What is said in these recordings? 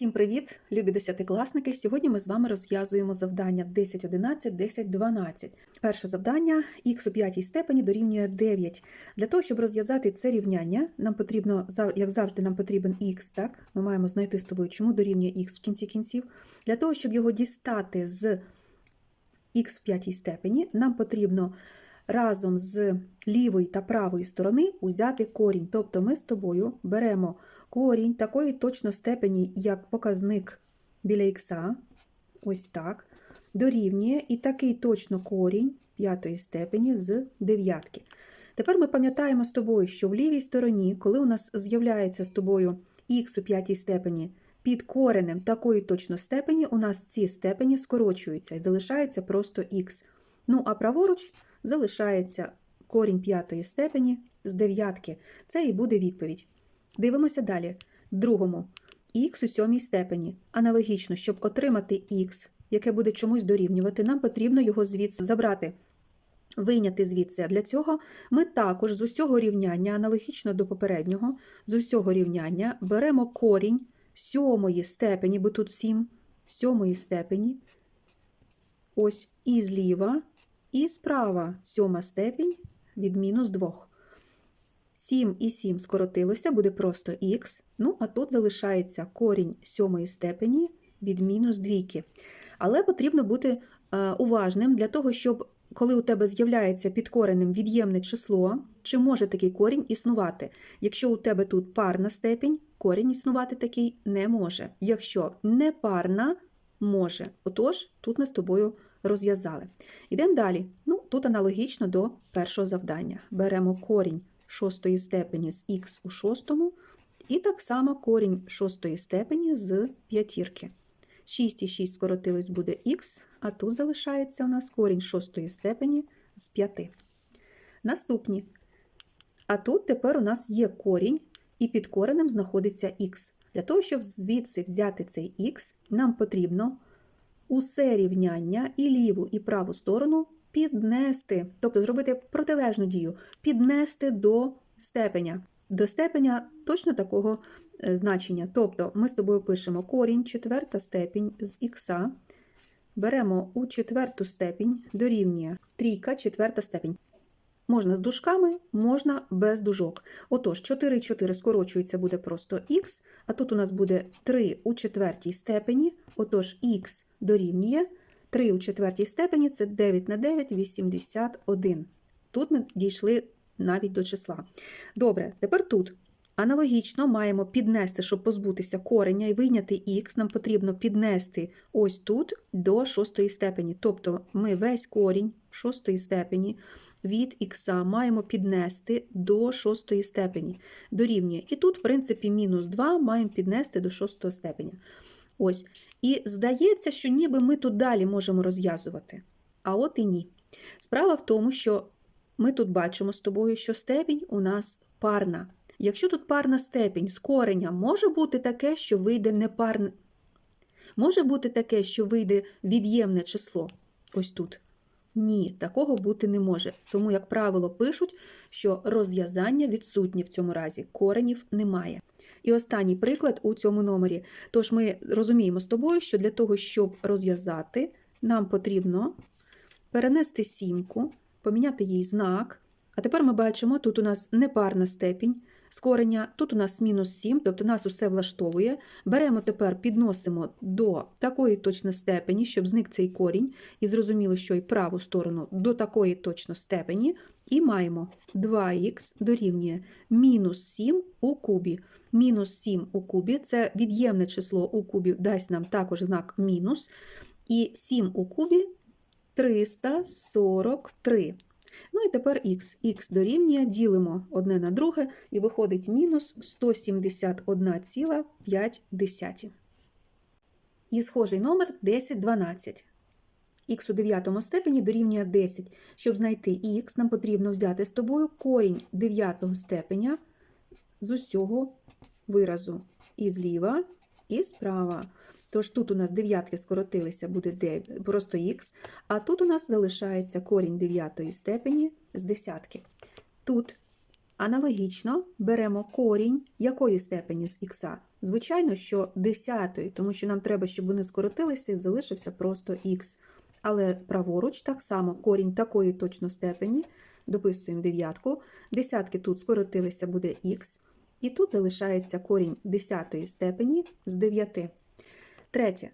Всім привіт, любі десятикласники! Сьогодні ми з вами розв'язуємо завдання 10, 11, 10, 12. Перше завдання х у п'ятій степені дорівнює 9. Для того, щоб розв'язати це рівняння, нам потрібно, як завжди, нам потрібен х, так? Ми маємо знайти з тобою, чому дорівнює х в кінці кінців. Для того, щоб його дістати з х в п'ятій степені, нам потрібно разом з лівої та правої сторони узяти корінь. Тобто ми з тобою беремо корінь такої точно степені, як показник біля х, ось так, дорівнює і такий точно корінь п'ятої степені з дев'ятки. Тепер ми пам'ятаємо з тобою, що в лівій стороні, коли у нас з'являється з тобою х у п'ятій степені під коренем такої точно степені, у нас ці степені скорочуються і залишається просто х. Ну, а праворуч залишається корінь п'ятої степені з дев'ятки. Це і буде відповідь. Дивимося далі. Другому х у сьомій степені. Аналогічно, щоб отримати х, яке буде чомусь дорівнювати, нам потрібно його звідси забрати, вийняти звідси. Для цього ми також з усього рівняння, аналогічно до попереднього, з усього рівняння беремо корінь сьомої степені, бо тут 7, сьомої степені, ось і зліва, і справа сьома степінь від мінус 2. 7 і 7 скоротилося, буде просто х. Ну, а тут залишається корінь сьомої степені від мінус двійки. Але потрібно бути е, уважним для того, щоб коли у тебе з'являється під коренем від'ємне число, чи може такий корінь існувати. Якщо у тебе тут парна степінь, корінь існувати такий не може. Якщо не парна, може. Отож, тут ми з тобою розв'язали. Йдемо далі. Ну, тут аналогічно до першого завдання. Беремо корінь шостої степені з х у шостому, і так само корінь шостої степені з п'ятірки. 6 і 6 скоротилось буде х, а тут залишається у нас корінь шостої степені з 5. Наступні. А тут тепер у нас є корінь, і під коренем знаходиться х. Для того, щоб звідси взяти цей х, нам потрібно усе рівняння і ліву, і праву сторону піднести, тобто зробити протилежну дію, піднести до степеня. До степеня точно такого е, значення. Тобто ми з тобою пишемо корінь, четверта степінь з х, беремо у четверту степінь, дорівнює трійка, четверта степінь. Можна з дужками, можна без дужок. Отож, 4 і 4 скорочується, буде просто х, а тут у нас буде 3 у четвертій степені, отож х дорівнює 3 у четвертій степені це 9 на 9 81. Тут ми дійшли навіть до числа. Добре, тепер тут. Аналогічно маємо піднести, щоб позбутися кореня і вийняти х, нам потрібно піднести ось тут до шостої степені. Тобто ми весь корінь шостої степені від х маємо піднести до шостої степені. Дорівнює. І тут, в принципі, мінус 2 маємо піднести до шостої степені. Ось. І здається, що ніби ми тут далі можемо розв'язувати. А от і ні. Справа в тому, що ми тут бачимо з тобою, що степінь у нас парна. Якщо тут парна степінь з коренням, може бути таке, що вийде непарне. Може бути таке, що вийде від'ємне число. Ось тут. Ні, такого бути не може. Тому, як правило, пишуть, що розв'язання відсутнє в цьому разі, коренів немає. І останній приклад у цьому номері. Тож ми розуміємо з тобою, що для того, щоб розв'язати, нам потрібно перенести сімку, поміняти їй знак. А тепер ми бачимо, тут у нас непарна степінь з корення, тут у нас мінус 7, тобто нас усе влаштовує. Беремо тепер, підносимо до такої точно степені, щоб зник цей корінь, і зрозуміло, що і праву сторону до такої точно степені, і маємо 2х дорівнює мінус 7 у кубі. Мінус 7 у кубі це від'ємне число у кубі, дасть нам також знак мінус. І 7 у кубі 343. Ну і тепер х. х дорівнює, ділимо одне на друге, і виходить мінус 171,5. І схожий номер 1012. Х у дев'ятому степені дорівнює 10. Щоб знайти х, нам потрібно взяти з тобою корінь дев'ятого степеня з усього виразу. І зліва, і справа. Тож тут у нас дев'ятки скоротилися, буде 9, просто х, а тут у нас залишається корінь дев'ятої степені з десятки. Тут аналогічно беремо корінь якої степені з х? Звичайно, що десятої, тому що нам треба, щоб вони скоротилися і залишився просто х. Але праворуч так само корінь такої точно степені, дописуємо дев'ятку, десятки тут скоротилися буде х, і тут залишається корінь десятої степені з 9. Третє.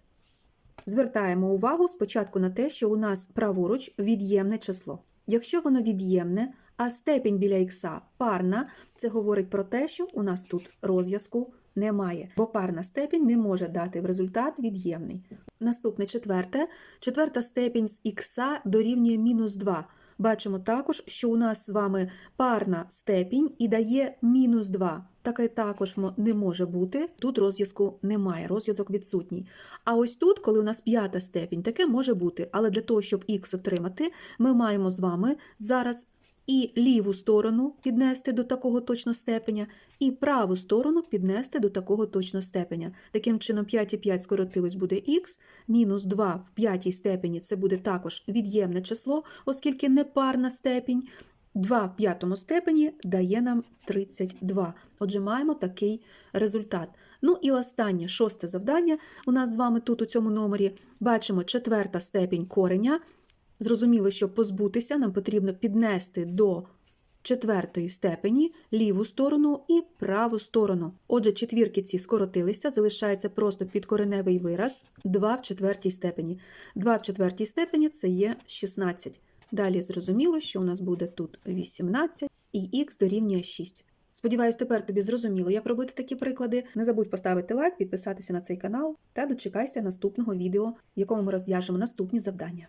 Звертаємо увагу спочатку на те, що у нас праворуч від'ємне число. Якщо воно від'ємне, а степінь біля х парна, це говорить про те, що у нас тут розв'язку немає, бо парна степінь не може дати в результат від'ємний. Наступне четверте. Четверта степінь з х дорівнює мінус 2. Бачимо також, що у нас з вами парна степінь і дає мінус 2. Таке також не може бути. Тут розв'язку немає, розв'язок відсутній. А ось тут, коли у нас п'ята степінь, таке може бути. Але для того, щоб х отримати, ми маємо з вами зараз і ліву сторону піднести до такого точно степеня, і праву сторону піднести до такого точно степеня. Таким чином, 5 і 5 скоротилось буде х, мінус 2 в п'ятій степені це буде також від'ємне число, оскільки непарна степінь. 2 в п'ятому степені дає нам 32. Отже, маємо такий результат. Ну і останнє, шосте завдання у нас з вами тут у цьому номері. Бачимо четверта степінь кореня. Зрозуміло, що позбутися нам потрібно піднести до четвертої степені ліву сторону і праву сторону. Отже, четвірки ці скоротилися, залишається просто підкореневий вираз 2 в четвертій степені. 2 в четвертій степені це є 16. Далі зрозуміло, що у нас буде тут 18 і х дорівнює 6. Сподіваюсь, тепер тобі зрозуміло, як робити такі приклади. Не забудь поставити лайк, підписатися на цей канал та дочекайся наступного відео, в якому ми розв'яжемо наступні завдання.